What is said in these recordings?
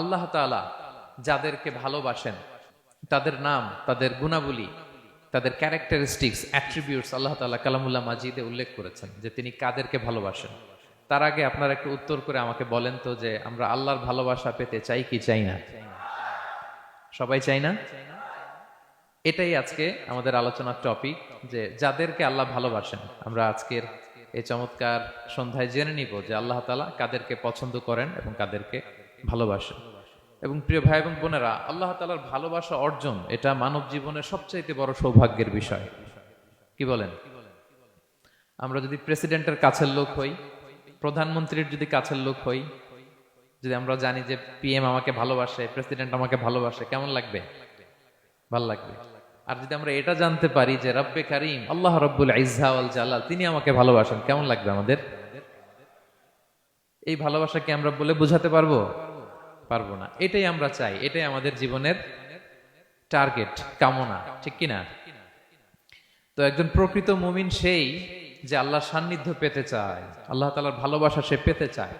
আল্লাহ তাআলা যাদেরকে ভালোবাসেন, তাদের নাম, তাদের গুণাবলী, তাদের ক্যারেক্টারিস্টিক্স অ্যাট্রিবিউটস আল্লাহ তাআলা কালামুল্লাহ মাজিদে উল্লেখ করেছেন যে তিনি কাদেরকে ভালোবাসেন। তার আগে আপনারা একটু উত্তর করে আমাকে বলেন তো যে আমরা আল্লাহর ভালোবাসা পেতে চাই কি চাই না? সবাই চাই না? এটাই আজকে আমাদের আলোচনার টপিক যে যাদেরকে আল্লাহ ভালোবাসেন, আমরা আজকের এই চমৎকার সন্ধ্যায় জেনে নিব যে আল্লাহ তালা কাদেরকে পছন্দ করেন এবং কাদেরকে ভালোবাসেন এবং প্রিয় ভাই এবং বোনেরা, আল্লাহ তালার ভালোবাসা অর্জন, এটা মানব জীবনের সবচাইতে বড় সৌভাগ্যের বিষয়। কি বলেন? আমরা যদি প্রেসিডেন্টের কাছের লোক হই, প্রধানমন্ত্রীর যদি কাছের লোক হই, যদি আমরা জানি যে পিএম আমাকে ভালোবাসে, প্রেসিডেন্ট আমাকে ভালোবাসে, কেমন লাগবে? ভালো লাগবে। আর যদি আমরা এটা জানতে পারি যে রব্বে কারিম, আল্লাহ রব্বুল ইজাউল জালাল, তিনি আমাকে ভালোবাসেন, কেমন লাগবে আমাদের? এই ভালোবাসাকে আমরা বলে বোঝাতে পারব? পারব না। এটাই আমরা চাই। এটাই আমাদের জীবনের টার্গেট কামনা। ঠিক কিনা তো একজন প্রকৃত মুমিন সেই যে আল্লাহর সান্নিধ্য পেতে চায়, আল্লাহ তালার ভালোবাসা সে পেতে চায়।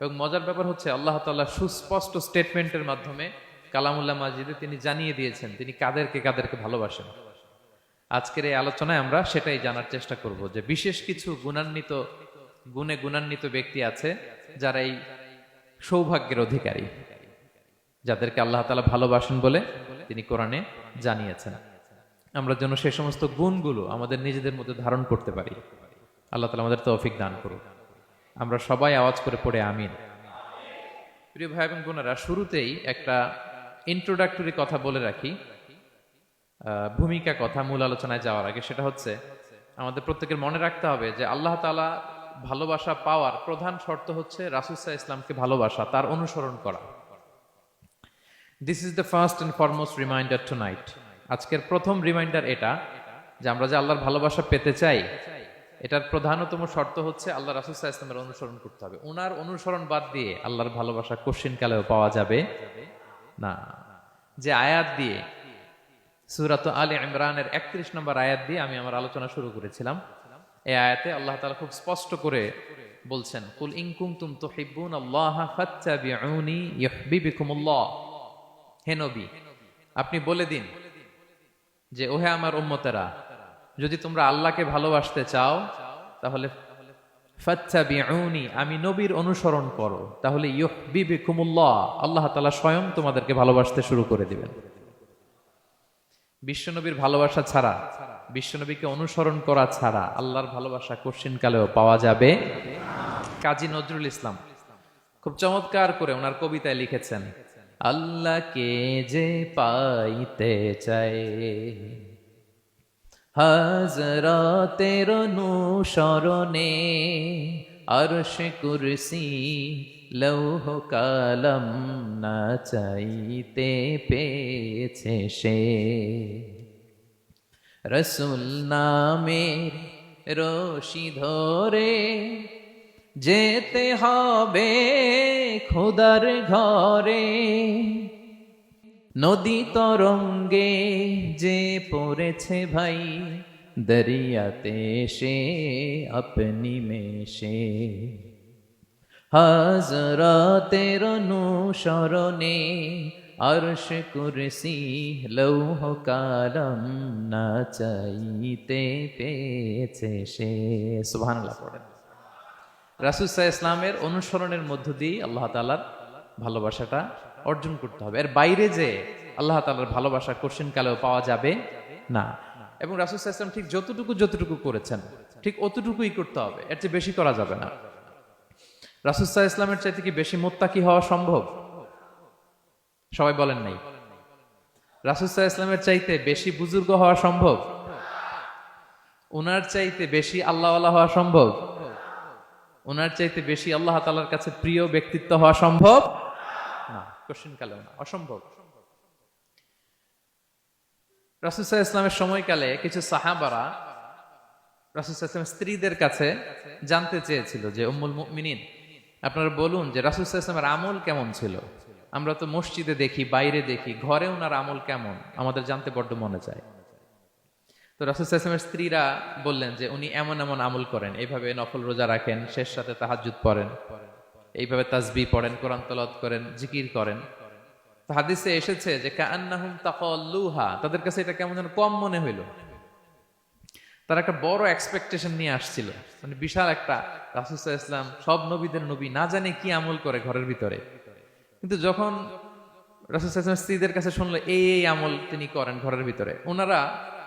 এবং মজার ব্যাপার হচ্ছে আল্লাহ তাল্লাহ সুস্পষ্ট স্টেটমেন্টের মাধ্যমে কালামুল্লাহ মাজিদে তিনি জানিয়ে দিয়েছেন, তিনি কাদেরকে কাদেরকে ভালোবাসেন। আজকের এই আলোচনায় আমরা সেটাই জানার চেষ্টা করব যে বিশেষ কিছু গুণান্বিত, গুণে গুণান্বিত ব্যক্তি আছে যারা এই সৌভাগ্যের অধিকারী। যাদেরকে আল্লাহ তালা ভালোবাসেন বলে তিনি কোরআনে জানিয়েছেন। আমরা যেন সে সমস্ত গুণগুলো আমাদের নিজেদের মধ্যে ধারণ করতে পারি। আল্লাহ তালা আমাদের তৌফিক দান করুক। আমরা সবাই আওয়াজ করে পড়ে আমিন। প্রিয় ভাই এবং বোনেরা, শুরুতেই একটা ইন্ট্রোডাক্টরি কথা বলে রাখি। ভূমিকা কথা মূল আলোচনায় যাওয়ার আগে সেটা হচ্ছে, আমাদের প্রত্যেকের মনে রাখতে হবে যে আল্লাহ তালা ভালোবাসা পাওয়ার প্রধান শর্ত হচ্ছে রাসুসাহ ইসলামকে ভালোবাসা, তার অনুসরণ করা। This is the first and foremost reminder tonight আজকের প্রথম রিমাইন্ডার এটা, যে আমরা যে আল্লাহর ভালোবাসা পেতে চাই, এটার প্রধানতম শর্ত হচ্ছে আল্লাহ রাসুসাহ ইসলামের অনুসরণ করতে হবে। ওনার অনুসরণ বাদ দিয়ে আল্লাহর ভালোবাসা কোশ্চিন কালেও পাওয়া যাবে না। যে আয়াত দিয়ে, সুরাত আলী ইমরানের একত্রিশ নম্বর আয়াত দিয়ে আমি আমার আলোচনা শুরু করেছিলাম। এই আয়াতে আল্লাহ তালা খুব স্পষ্ট করে বলছেন, কুল ইনকুম তুম তো হিব্বুন আল্লাহ হে নবী, আপনি বলে দিন যে, ওহে আমার উম্মতেরা, যদি তোমরা আল্লাহকে ভালোবাসতে চাও, তাহলে আমি নবীর অনুসরণ করো। তাহলে আল্লাহ তাআলা স্বয়ং তোমাদেরকে ভালোবাসতে শুরু করে দিবেন। বিশ্বনবীর ভালোবাসা ছাড়া, বিশ্বনবীকে অনুসরণ করা ছাড়া আল্লাহর ভালোবাসা কশিন কালেও পাওয়া যাবে। কাজী নজরুল ইসলাম খুব চমৎকার করে ওনার কবিতায় লিখেছেন আল্লাহকে যে পাইতে চায়। হাজরাতের অনুসরণে আরশ কুরসি লৌহ কালম না চাইতে পেয়েছে সে। রসুল নামের রশি ধরে যেতে হবে খোদার ঘরে। নদী তরঙ্গে যে পড়েছে ভাই, দরিয়াতে সে আপনি মেশে। হাজরাতের অনুসরণে আরশ কুরসি লৌহ কালম না চাইতে পেয়েছে সে। সুবহানাল্লাহ, পড়েন। রাসুসাহ ইসলামের অনুসরণের মধ্য দিয়ে আল্লাহ তালার ভালোবাসাটা অর্জন করতে হবে। এর বাইরে যে আল্লাহ তালার ভালোবাসা কোশ্চিন কালেও পাওয়া যাবে না। এবং রাসুসাহ ইসলাম ঠিক যতটুকু যতটুকু করেছেন, ঠিক অতটুকুই করতে হবে। এর চেয়ে বেশি করা যাবে না। রাসুসাহ ইসলামের চাইতে কি বেশি মোত্তাকি হওয়া সম্ভব? সবাই বলেন নাই। রাসুসাহ ইসলামের চাইতে বেশি বুজুর্গ হওয়া সম্ভব? ওনার চাইতে বেশি আল্লাহওয়ালা হওয়া সম্ভব? ওনার চাইতে বেশি আল্লাহ তালার কাছে প্রিয় ব্যক্তিত্ব হওয়া সম্ভব? না কোশ্চিন কালেও না, অসম্ভব। রাসুসাহ ইসলামের সময়কালে কিছু সাহাবারা রাসুসাহ ইসলামের স্ত্রীদের কাছে জানতে চেয়েছিল যে, উম্মুল মুমিনিন, আপনারা বলুন যে রাসুসাহ ইসলামের আমল কেমন ছিল? আমরা তো মসজিদে দেখি, বাইরে দেখি, ঘরে ওনার আমল কেমন? আমাদের জানতে বড্ড মনে চায়। তো রাসুসাহ ইসলামের স্ত্রীরা বললেন যে উনি এমন এমন আমল করেন, এইভাবে নফল রোজা রাখেন, শেষ সাথে তাহাজুদ পড়েন, এইভাবে তাজবি পড়েন, কোরআন তলত করেন, জিকির করেন। হাদিসে এসেছে যে কান্নাহুম তাকাল্লুহা তাদের কাছে এটা কেমন যেন কম মনে হইল। তারা একটা বড় এক্সপেকটেশন নিয়ে আসছিল। মানে বিশাল একটা রাসুসাহ ইসলাম সব নবীদের নবী না জানে কি আমল করে ঘরের ভিতরে। কিন্তু যখন রাসুসাহ ইসলাম স্ত্রীদের কাছে শুনলো এই এই আমল তিনি করেন ঘরের ভিতরে। ওনারা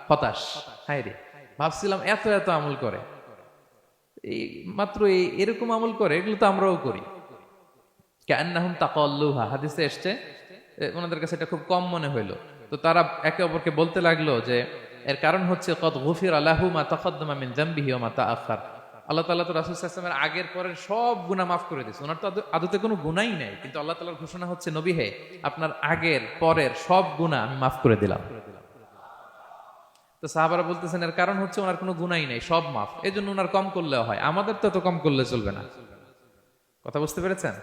হতাশ, হায় রে। ভাবছিলাম এত এত আমল করে। এই মাত্র এই এরকম আমল করে, এগুলো তো আমরাও করি। কান্নাহুম তাকাল্লুহা, হাদিসে এসছে ওনাদের কাছে এটা খুব কম মনে হইল। তো তারা একে অপরকে বলতে লাগল যে, এর কারণ হচ্ছে, কদ গফির আলাহু মা তাকদ্দামা মিন জামবিহি ওয়া মা তাআখার। আল্লাহ তাআলা তো রাসূল সাল্লাল্লাহু আগের, পরের সব গুনাহ মাফ করে দিয়েছে। ওনার তো আদতে কোনো গুনাহই নাই। কিন্তু আল্লাহ তাআলার ঘোষণা হচ্ছে, নবী হে, আপনার আগের, পরের সব গুনাহ আমি মাফ করে দিলাম। তো সাহাবারা বলতেছেন, এর কারণ হচ্ছে ওনার কোনো গুনাই নাই, সব মাফ। এই জন্য ওনার কম করলেও হয়। আমাদের তো কম করলে চলবে না। কথা বুঝতে পেরেছেন?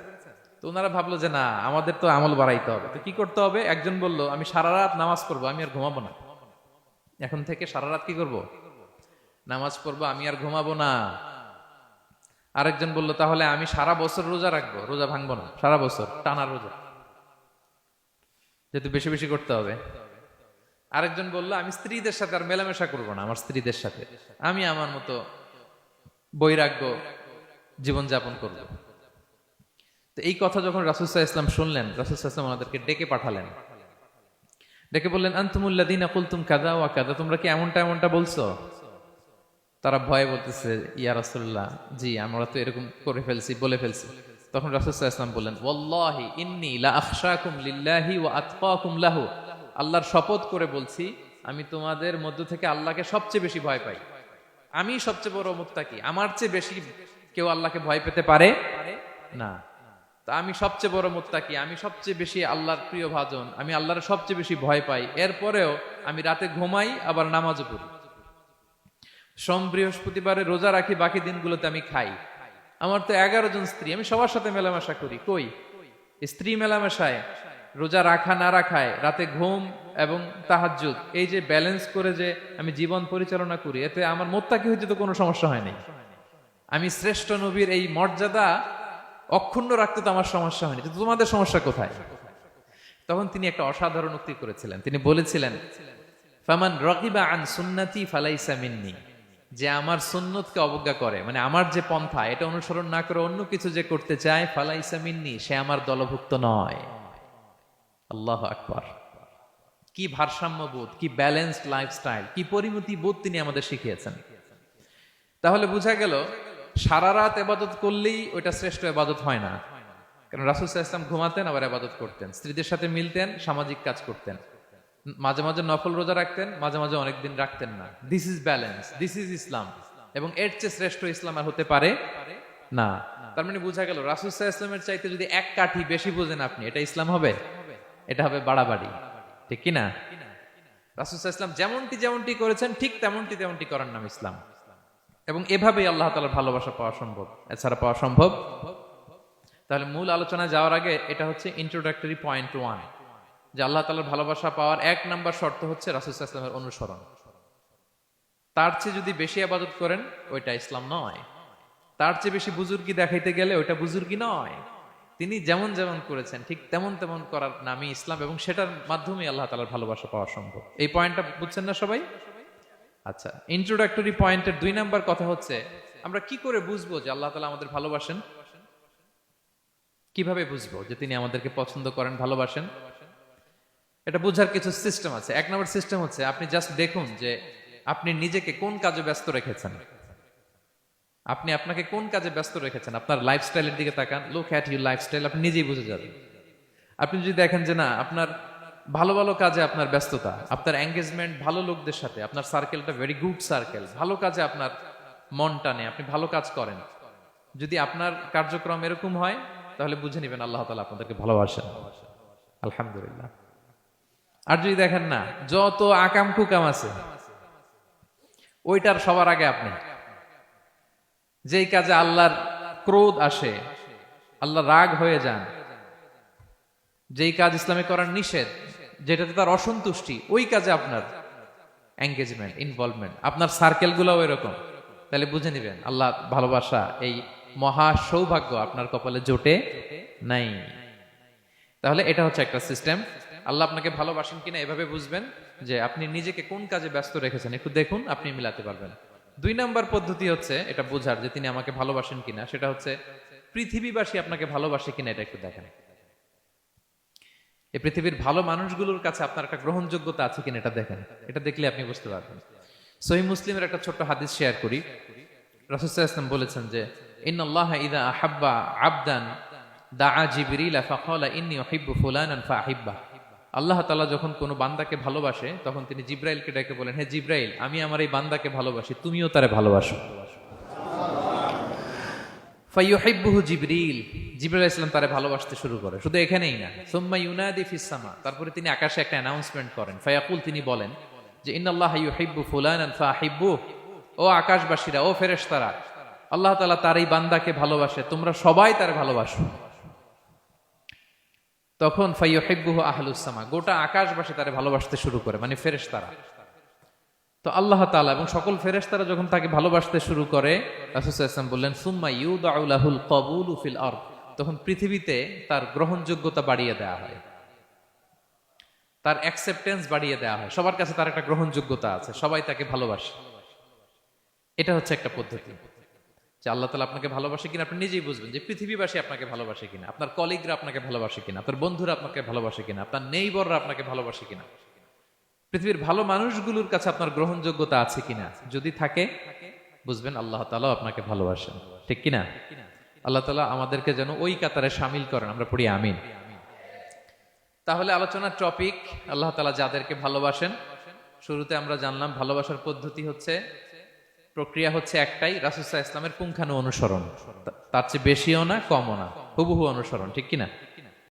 তো ওনারা ভাবলো যে, না, আমাদের তো আমল বাড়াইতে হবে। তো কি করতে হবে? একজন বলল, আমি সারা রাত নামাজ পড়ব, আমি আর ঘুমাবো না। এখন থেকে সারা রাত কি করব? নামাজ পড়ব, আমি আর ঘুমাবো না। আরেকজন বলল, তাহলে আমি সারা বছর রোজা রাখব, রোজা ভাঙবো না, সারা বছর, টানা রোজা। যেহেতু বেশি বেশি করতে হবে। আরেকজন বলল, আমি স্ত্রীদের সাথে আর মেলামেশা করব না, আমার স্ত্রীদের সাথে। আমি আমার মতো বৈরাগ্য জীবনযাপন করব। তো এই কথা যখন রাসুসাহ ইসলাম শুনলেন রাসুসাহ ইসলাম ওনাদেরকে ডেকে পাঠালেন। ডেকে বললেন আন্তুমুল্লাদিনা কুলতুম কাদা ওয়া কাদা তোমরা কি এমনটা এমনটা বলছো? তারা ভয়ে বলতেছে, ইয়া রাসুল্লাহ জি, আমরা তো এরকম করে ফেলছি, বলে ফেলছি। তখন রাসুসাহ ইসলাম বললেন, ওয়াল্লাহি ইন্নি লা আখশাকুম লিল্লাহি ওয়া আতকাকুম লাহু। আল্লাহর শপথ করে বলছি, আমি তোমাদের মধ্য থেকে আল্লাহকে সবচেয়ে বেশি ভয় পাই। আমি সবচেয়ে বড় মুত্তাকি আমার চেয়ে বেশি কেউ আল্লাহকে ভয় পেতে পারে? না। তা আমি সবচেয়ে বড় মুত্তাকি আমি সবচেয়ে বেশি আল্লাহর প্রিয় ভাজন, আমি আল্লাহর সবচেয়ে বেশি ভয় পাই। এরপরেও আমি রাতে ঘুমাই, আবার নামাজও পড়ি। সোম বৃহস্পতিবারে রোজা রাখি, বাকি দিনগুলোতে আমি খাই। আমার তো এগারো জন স্ত্রী, আমি সবার সাথে মেলামেশা করি। কই? স্ত্রী মেলামেশায়। রোজা রাখা না রাখায়, রাতে ঘুম এবং তাহাজ্জুদ, এই যে ব্যালেন্স করে যে আমি জীবন পরিচালনা করি, এতে আমার মোত্তাকি হইতে তো কোনো সমস্যা হয়নি আমি শ্রেষ্ঠ নবীর এই মর্যাদা অক্ষুণ্ণ রাখতে তো আমার সমস্যা হয়নি তোমাদের সমস্যা কোথায়? তখন তিনি একটা অসাধারণ উক্তি করেছিলেন, তিনি বলেছিলেন, ফামান রকিবা আন সুন্নাতি ফালাইসা মিন্নি যে আমার সুন্নতকে অবজ্ঞা করে মানে আমার যে পন্থা, এটা অনুসরণ না করে অন্য কিছু যে করতে চায়, ফালাইসা মিন্নি, সে আমার দলভুক্ত নয়। আল্লাহ আকবার। কি ভারসাম্যবোধ, কি ব্যালেন্সড লাইফস্টাইল কি পরিমতি বোধ তিনি আমাদের শিখিয়েছেন। তাহলে বোঝা গেল, সারা রাত এবাদত করলেই ওইটা শ্রেষ্ঠ এবাদত হয় না। কারণ রাসুল ইসলাম ঘুমাতেন, আবার এবাদত করতেন। স্ত্রীদের সাথে মিলতেন, সামাজিক কাজ করতেন। মাঝে মাঝে নফল রোজা রাখতেন, মাঝে মাঝে অনেকদিন রাখতেন না। This is balance this is Islam এবং এর চেয়ে শ্রেষ্ঠ ইসলাম আর হতে পারে না। তার মানে বোঝা গেল, রাসুল ইসলামের চাইতে যদি এক কাঠি বেশি বোঝেন আপনি, এটা ইসলাম হবে? এটা হবে বাড়াবাড়ি, ঠিক কি না? ইসলাম যেমনটি যেমনটি করেছেন, ঠিক তেমনটি তেমনটি করার নাম ইসলাম। এবং এভাবেই আল্লাহ তালার ভালোবাসা পাওয়া সম্ভব, এছাড়া পাওয়া সম্ভব। তাহলে মূল আলোচনা যাওয়ার আগে এটা হচ্ছে ইন্ট্রোডাক্টরি পয়েন্ট ওয়ান যে আল্লাহ তালার ভালোবাসা পাওয়ার এক নাম্বার শর্ত হচ্ছে রাসুল ইসলামের অনুসরণ। তার চেয়ে যদি বেশি আবাদত করেন, ওইটা ইসলাম নয়। তার চেয়ে বেশি বুজুর্গি দেখাইতে গেলে ওইটা বুজুর্গি নয়। তিনি যেমন যেমন করেছেন, ঠিক তেমন তেমন করার নামই ইসলাম এবং সেটার মাধ্যমে আল্লাহ তালার ভালোবাসা পাওয়া সম্ভব। এই পয়েন্টটা বুঝছেন না সবাই? আচ্ছা ইন্ট্রোডাক্টরি পয়েন্টের দুই নাম্বার কথা হচ্ছে, আমরা কি করে বুঝব যে আল্লাহ তালা আমাদের ভালোবাসেন? কীভাবে বুঝব যে তিনি আমাদেরকে পছন্দ করেন, ভালোবাসেন? এটা বোঝার কিছু সিস্টেম আছে। এক নম্বর সিস্টেম হচ্ছে, আপনি জাস্ট দেখুন যে আপনি নিজেকে কোন কাজে ব্যস্ত রেখেছেন। আপনি আপনাকে কোন কাজে ব্যস্ত রেখেছেন? আপনার লাইফস্টাইলের দিকে তাকান। লুক অ্যাট ইউর লাইফস্টাইল আপনি নিজেই বুঝে যাবেন। আপনি যদি দেখেন যে না, আপনার ভালো ভালো কাজে আপনার ব্যস্ততা, আপনার এঙ্গেজমেন্ট ভালো লোকদের সাথে, আপনার সার্কেলটা ভেরি গুড সার্কেল ভালো কাজে আপনার মন টানে, আপনি ভালো কাজ করেন। যদি আপনার কার্যক্রম এরকম হয়, তাহলে বুঝে নেবেন আল্লাহ তালা আপনাদেরকে ভালোবাসেন। আলহামদুলিল্লাহ। আর যদি দেখেন না, যত আকাম কুকাম আছে, ওইটার সবার আগে আপনি। যেই কাজে আল্লাহর ক্রোধ আসে আল্লাহ রাগ হয়ে যান, যেই কাজ ইসলামে করার নিষেধ, যেটাতে তার অসন্তুষ্টি, ওই কাজে আপনার এঙ্গেজমেন্ট ইনভলভমেন্ট আপনার সার্কেলগুলোও এরকম। তাহলে বুঝে নেবেন, আল্লাহ ভালোবাসা এই মহা সৌভাগ্য আপনার কপালে জোটে নাই। তাহলে এটা হচ্ছে একটা সিস্টেম আল্লাহ আপনাকে ভালোবাসেন কিনা এভাবে বুঝবেন যে আপনি নিজেকে কোন কাজে ব্যস্ত রেখেছেন, একটু দেখুন, আপনি মিলাতে পারবেন। দুই নাম্বার পদ্ধতি হচ্ছে, এটা বোঝার যে তিনি আমাকে ভালোবাসেন কিনা, সেটা হচ্ছে পৃথিবীবাসী আপনাকে ভালোবাসে কিনা, এটা একটু দেখেন। এই পৃথিবীর ভালো মানুষগুলোর কাছে আপনার একটা গ্রহণযোগ্যতা আছে কিনা, এটা দেখেন। এটা দেখলে আপনি বুঝতে পারবেন। সহি মুসলিমের একটা ছোট্ট হাদিস শেয়ার করি। রাসুসাহ বলেছেন যে, ইন্নাল্লাহ ইদা আহাব্বা আবদান দাআ জিবরিল ফাকালা ইন্নী উহিব্বু ফুলানান ফাহিব্বা আল্লাহ তালা যখন কোনো বান্দাকে ভালোবাসে, তখন তিনি জিব্রাইলকে ডেকে বলেন হ্যাঁ জিব্রাইল, আমি আমার এই বান্দাকে ভালোবাসি, তুমিও তারে ভালোবাসো। ফাইয়ুহিব্বুহু জিবরিল, জিবরাইল ইসলাম তারে ভালোবাসতে শুরু করে, শুধু এখানেই না, সুম্মা ইউনাদি ফিস সামা, তারপরে তিনি আকাশে একটা অ্যানাউন্সমেন্ট করেন, ফায়াকুল তিনি বলেন যে, ইন্নাল্লাহ ইউহিব্বু ফুলানান ফাহিব্বু ও আকাশবাসীরা, ও ফেরেশতারা, আল্লাহ তাআলা তার এই বান্দাকে ভালোবাসে, তোমরা সবাই তার ভালোবাসো। তখন ফাইয়ুহিব্বুহু আহলুস সামা, গোটা আকাশবাসী তারে ভালোবাসতে শুরু করে মানে ফেরেশতারা। তো আল্লাহ তাআলা এবং সকল ফেরেশতারা যখন তাকে ভালোবাসতে শুরু করে বললেন, সুম্মা ইউদাউলাহুল কবুলু ফিল আরদ। তখন পৃথিবীতে তার গ্রহণযোগ্যতা বাড়িয়ে দেওয়া হয়। তার অ্যাকসেপ্টেন্স বাড়িয়ে দেওয়া হয়। সবার কাছে তার একটা গ্রহণযোগ্যতা আছে, সবাই তাকে ভালোবাসে। এটা হচ্ছে একটা পদ্ধতি। যে আল্লাহ তালা আপনাকে ভালোবাসে কিনা আপনি নিজেই বুঝবেন যে পৃথিবীবাসী আপনাকে ভালোবাসে কিনা, আপনার কলিগরা আপনাকে ভালোবাসে কিনা, আপনার বন্ধুরা আপনাকে ভালোবাসে কিনা, আপনার নেইবররা আপনাকে ভালোবাসে কিনা। পৃথিবীর ভালো মানুষগুলোর কাছে আপনার গ্রহণযোগ্যতা আছে কিনা, যদি থাকে, বুঝবেন আল্লাহ তালাও আপনাকে ভালোবাসেন। ঠিক কিনা? আল্লাহ তালা আমাদেরকে যেন ওই কাতারে সামিল করেন, আমরা পড়ি আমিন। তাহলে আলোচনার টপিক আল্লাহ তালা যাদেরকে ভালোবাসেন, শুরুতে আমরা জানলাম ভালোবাসার পদ্ধতি হচ্ছে প্রক্রিয়া হচ্ছে একটাই রাসুসাহ ইসলামের পুঙ্খানু অনুসরণ তার চেয়ে বেশিও না, কমও না। হুবহু অনুসরণ, ঠিক কিনা?